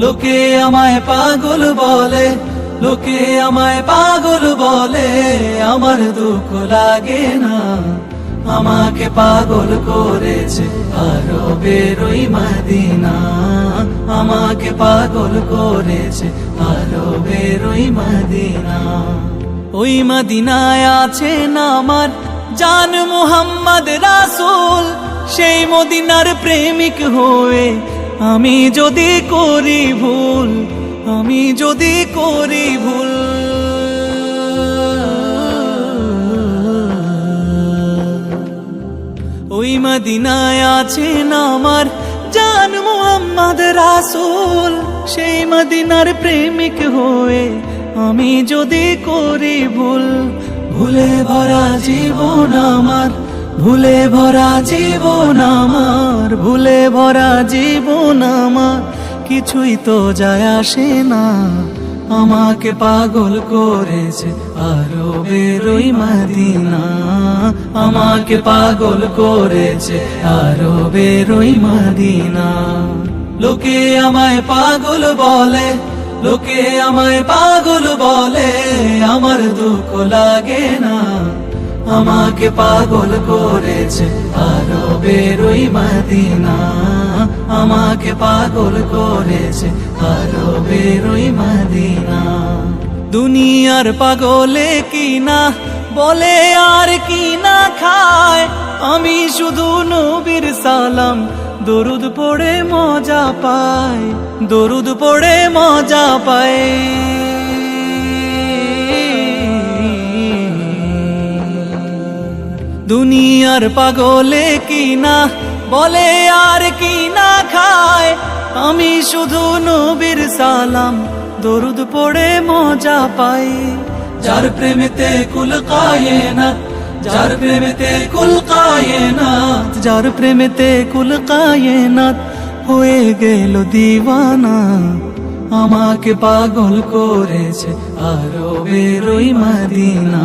লোকে আমায় পাগল বলে, লোকে আমায় পাগল বলে, আমার দুঃখ লাগে না। আমাকে পাগল করেছে আরও বেরোই মাদিনা। আমাকে পাগল করেছে আরও বেরোই মাদিনা। ওই মদিনায় আছে না আমার জান মুহাম্মদ রাসূল, সেই মদিনার প্রেমিক হয়ে আমি যদি করি ভুল, আমি যদি করি ভুল। ওই মদিনায় আছেন আমার জান মোহাম্মদ রাসূল। সেই মদিনার প্রেমিক হয়ে আমি যদি করি ভুল, ভুলে ভরা জীবন আমার ভুলে ভরা জীবন আমার, ভুলে ভরা জীবন আমার। কিছুই তো যায় আসে না, আমাকে পাগল করেছে আরও বেরোই মদিনা। আমাকে পাগল করেছে আরও বেরোই মদিনা। লোকে আমায় পাগল বলে, লোকে আমায় পাগল বলে, আমার দুঃখ লাগে না। আমাকে পাগল করেছে আরও বেরোই মদিনা। আমাকে পাগল করেছে আরও বেরোই মদিনা। দুনিয়ার পাগলে কি না বলে আর কি না খায়। আমি শুধু নবীর সালাম, দরুদ পড়ে মজা পাই দরুদ পড়ে মজা পাই দুনিয়ার পাগলে কি না বলে আর কি না খায়। আমি শুধু নবীর সালাম, দরুদ পড়ে মজা পাই। যার প্রেমেতে কুল কায়ে না যার প্রেমেতে কুল কায়ে না যার প্রেমেতে কুল কায়ে না হয়ে গেল দিওয়ানা। আমাকে পাগল করেছে আরও বেরোই মদিনা।